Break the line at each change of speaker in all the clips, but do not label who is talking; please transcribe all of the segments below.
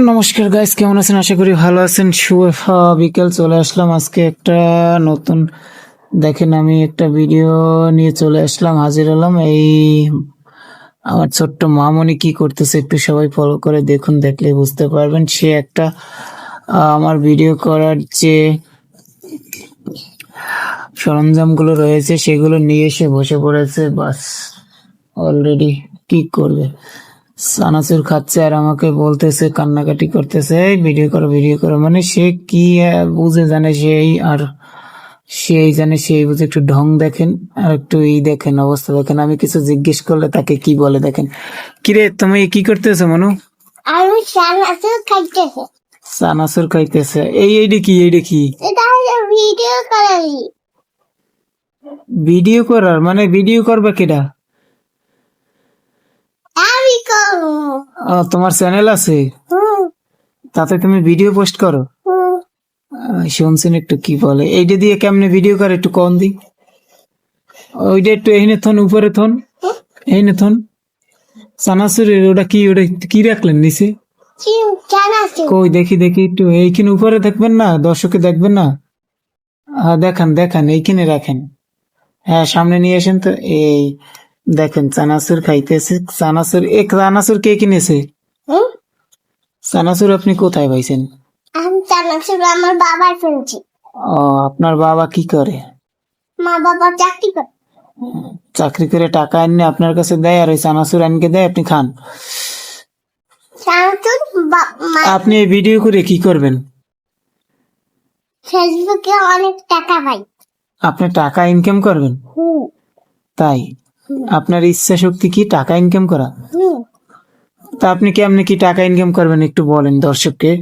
নমস্কার গাইস কেমন আছেন? আশা করি ভালো আছেন। আহ, বিকেল চলে আসলাম আজকে একটা নতুন দেখেন আমি একটা ভিডিও নিয়ে চলে আসলাম হাজির হলাম। এই আমার ছোট্ট মামনি কি করতেছে একটু সবাই ফলো করে দেখুন দেখলে বুঝতে পারবেন। সে একটা আমার ভিডিও করার যে সরঞ্জামগুলো রয়েছে সেগুলো নিয়ে এসে বসে পড়েছে। বাস। অলরেডি কি করবে? সানাসুর খাচ্ছে আর আমাকে বলতেছে কান্নাকাটি করতেছে ভিডিও করো ভিডিও করো। মানে সে কি বুঝে জানে সেই আর সেই জানে সেই বুঝে একটু ঢং দেখেন আর একটু ই দেখেন অবস্থা দেখেন। আমি কিছু জিজ্ঞেস করলে তাকে কি বলে দেখেন। কিরে তুমি কি করতেছো মনু?
আমি সানাসুর খাইতেছে।
সানাসুর খাইতেছে। এই এইটা কি এইটা কি
এটা ভিডিও করারি
ভিডিও করার? মানে ভিডিও করবে কেডা
আমি করব
আহ, তোমার চ্যানেল আছে? তাতে তুমি ভিডিও পোস্ট করো। শুনছেন একটু কি বলে? এইটা দিয়ে কেমনে ভিডিও করে একটু কম দি ওইটা একটু এইনে থন উপরে থন। এইনে থন। সানাসুরের ওটা কি ওটা কি রাখলেন নিচে? কই দেখি দেখি একটু। এইখানে উপরে দেখবেন না দর্শকে দেখবেন না? হ্যাঁ দেখান দেখান এইখানে রাখেন। হ্যাঁ সামনে নিয়ে আসেন তো। এই দেখেন চানাচুর খাইতেছে। চানাচুর এক চানাচুর কে কিনেছে? চানাচুর আপনি কোথায় পাইছেন?
আমি সানাসুর আমার বাবার শুনছি
ও আপনার বাবা কি করে?
মা বাবা চাকরি করে।
চাকরি করে টাকা এনে আপনার কাছে দেয় আর ওই চানাচুর আনকে দেয় আপনি খান।
সানাসুর
আপনি এই ভিডিও করে কি করবেন?
ফেসবুকে অনেক টাকা পাই।
আপনি টাকা ইনকাম করবেন? তাই? আপনার ইচ্ছা শক্তি কি টাকা ইনকাম করা? তা আপনি কেমনে কি টাকা ইনকাম করবেন একটু বলেন দর্শককে?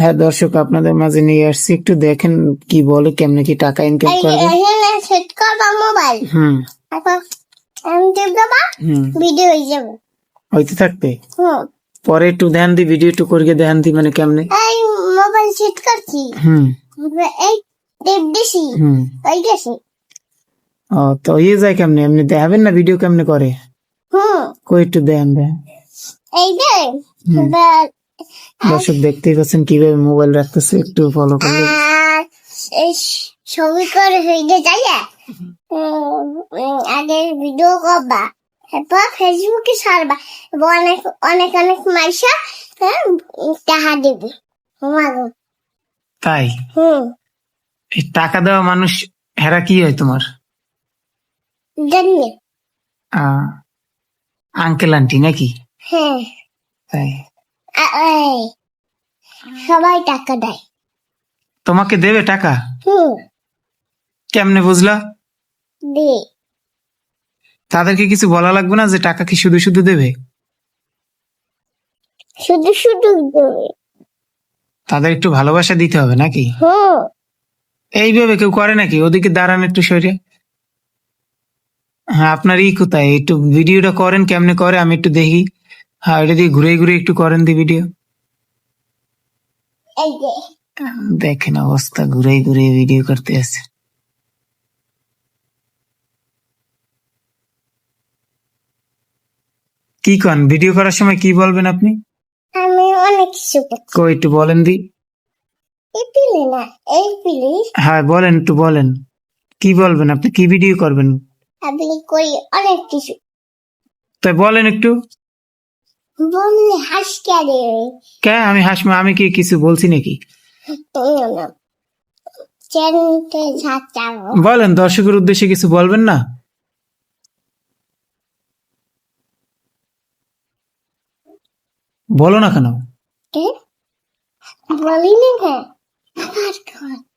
হ্যাঁ দর্শক আপনাদের মাঝে নিয়ে আসছি। একটু দেখেন কি বলে কেমনে কি টাকা ইনকাম করবে।
সেট করবা মোবাইল
হুম।
আমি দেবা ভিডিও হয়ে যাবে।
হইতে থাকবে? পরে একটু ধ্যান দি ভিডিও একটু করিয়ে ধ্যান দি মানে কেমনে?
এই মোবাইল সেট করছি
হুম।
এই টিপ দিছি।
হুম।
গেছে।
ও তো ইয়ে যায় কেমনে? এমনি দেখাবেন না? ভিডিও কেমনে করে? কই একটু দেন
এই।
দর্শক দেখতেই পাচ্ছেন কীভাবে মোবাইল রাখতেছে একটু ফলো
এই ছবি করে হইলে যাই আগে ভিডিও করবা এরপর ফেসবুকে ছাড়বা অনেক অনেক অনেক মাইসা হ্যাঁ, টাকা দেবে
তাই?
হুম।
টাকা দেওয়া মানুষ হেরা কি হয় তোমার?
জানি
আঙ্কেল আন্টি নাকি?
হ্যাঁ।
তাই।
এই, সবাই টাকা দেয়।
তোমাকে দেবে টাকা?
হুম।
কেমনে বুঝলা?
দে।
তাদেরকে কিছু বলা লাগবে না যে টাকা কি শুধু শুধু দেবে?
শুধু শুধু দেবে।
তাদের একটু ভালোবাসা দিতে হবে নাকি?
হুম
এইভাবে কেউ করে নাকি? ওদিকে দাঁড়ান একটু সরে। হ্যাঁ আপনার ই কোথায়? একটু ভিডিওটা করেন কেমনে করে? আমি একটু দেখি। হ্যাঁ এটা দিয়ে ঘুরে ঘুরে একটু করেন দি ভিডিও দেখেন অবস্থা ঘুরে ঘুরে ভিডিও করতে আছে। কি কন? ভিডিও করার সময় কি বলবেন আপনি?
আমি অনেক কিছু
কই একটু বলেন দি।
না এই
হ্যাঁ বলেন একটু বলেন। কি বলবেন আপনি? কি ভিডিও করবেন?
আমি করি অনেক কিছু।
তাই বলেন একটু।
বললে হাস কেড়ে
কে? আমি আমি কি কিছু বলছি নাকি? বলেন দর্শকের উদ্দেশ্যে কিছু বলবেন না? বলো না কেন?
আর কর